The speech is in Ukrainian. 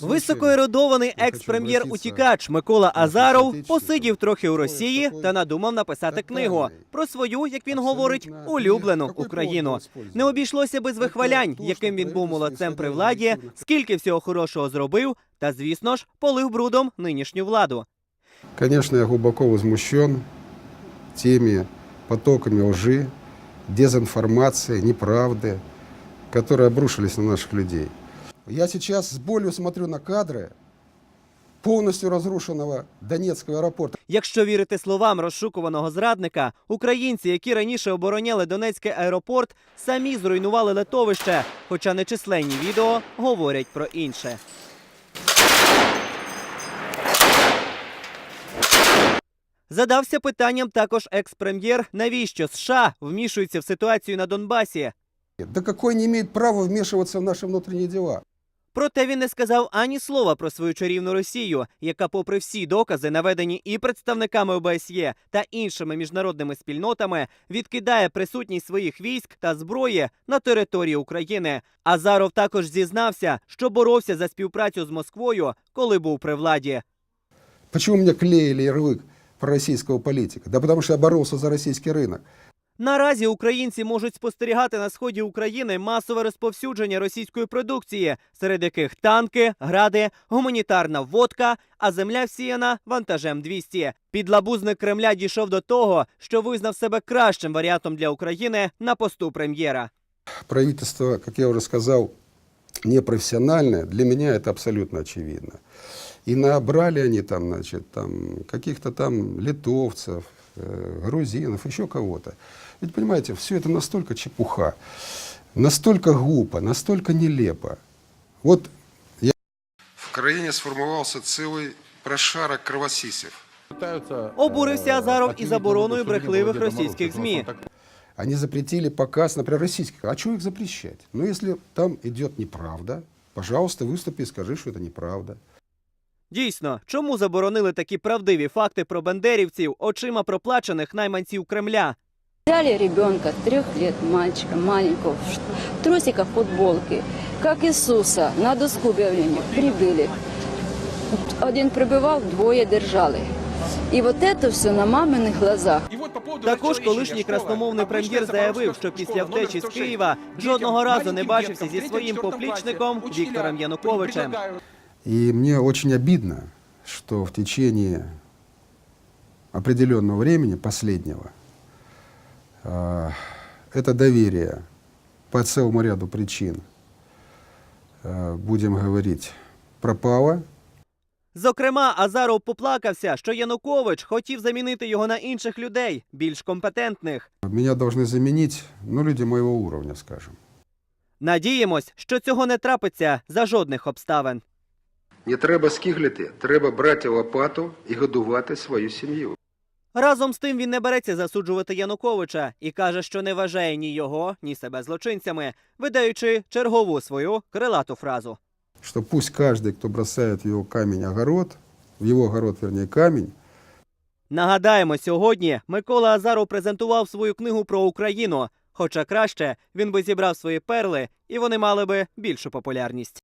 Високоерудований екс-прем'єр утікач Микола Азаров посидів трохи у Росії та надумав написати книгу про свою, як він говорить, улюблену Україну. Не обійшлося без вихвалянь, яким він був молодцем при владі, скільки всього хорошого зробив, та звісно ж полив брудом нинішню владу. Конечно, я глубоко возмущен теми потоками лжи, дезинформации, неправды, которые обрушились на наших людей. Я сейчас с болью смотрю на кадры полностью разрушенного Донецкого аэропорта. Якщо вірити словам розшукуваного зрадника, українці, які раніше обороняли Донецький аеропорт, самі зруйнували летовище, хоча нечисленні відео говорять про інше. Задався питанням також екс-прем'єр, навіщо США вмішуються в ситуацію на Донбасі. Да какой не имеет права вмешиваться в наши внутренние дела? Проте він не сказав ані слова про свою чарівну Росію, яка, попри всі докази, наведені і представниками ОБСЄ та іншими міжнародними спільнотами, відкидає присутність своїх військ та зброї на території України. Азаров також зізнався, що боровся за співпрацю з Москвою, коли був при владі. Почему меня клеили ярлык пророссийского политика? Да потому что я боролся за российский рынок. Наразі українці можуть спостерігати на сході України масове розповсюдження російської продукції, серед яких танки, гради, гуманітарна водка, а земля всіяна вантажем 200. Підлабузник Кремля дійшов до того, що визнав себе кращим варіантом для України на посту прем'єра. Правительство, как я уже сказал, непрофессиональное. Для меня это абсолютно очевидно. И набрали они там, значит, там каких-то там литовцев, грузинов, еще кого-то. Ведь, понимаете, все это настолько чепуха, настолько глупо, настолько нелепо. Вот я... В краине сформировался целый прошарок кровосисев. Обурився Азаров і забороною брехливих російських змі. Они запретили показ, например, российских. А что их запрещать? Ну, если там идет неправда, пожалуйста, выступи и скажи, что это неправда. Дійсно, чому заборонили такі правдиві факти про бандерівців очима проплачених найманців Кремля? Взяли ребенка трех лет, мальчика маленького, в трусиках, футболке, как Иисуса, на доску объявления прибыли. Один прибивав, двоє держали. І от це все на маминих глазах. Також колишній красномовний прем'єр заявив, що після втечі з Києва жодного разу не бачився зі своїм поплічником Віктором Януковичем. И мне очень обидно, что в течение определенного времени, последнего, а, это доверие по целому ряду причин, а, будем говорить, пропало. Зокрема, Азаров поплакався, що Янукович хотів замінити його на інших людей, більш компетентних. Меня должны заменить, ну, люди моего уровня, скажем. Надіємось, що цього не трапиться за жодних обставин. Не треба скиглити, треба брати лопату і годувати свою сім'ю. Разом з тим він не береться засуджувати Януковича і каже, що не вважає ні його, ні себе злочинцями, видаючи чергову свою крилату фразу. Что пусть каждый, кто бросает в его камень огород, в его огород, вернее, камень, Нагадаємо, сьогодні Микола Азаров презентував свою книгу про Україну. Хоча краще він би зібрав свої перли, і вони мали би більшу популярність.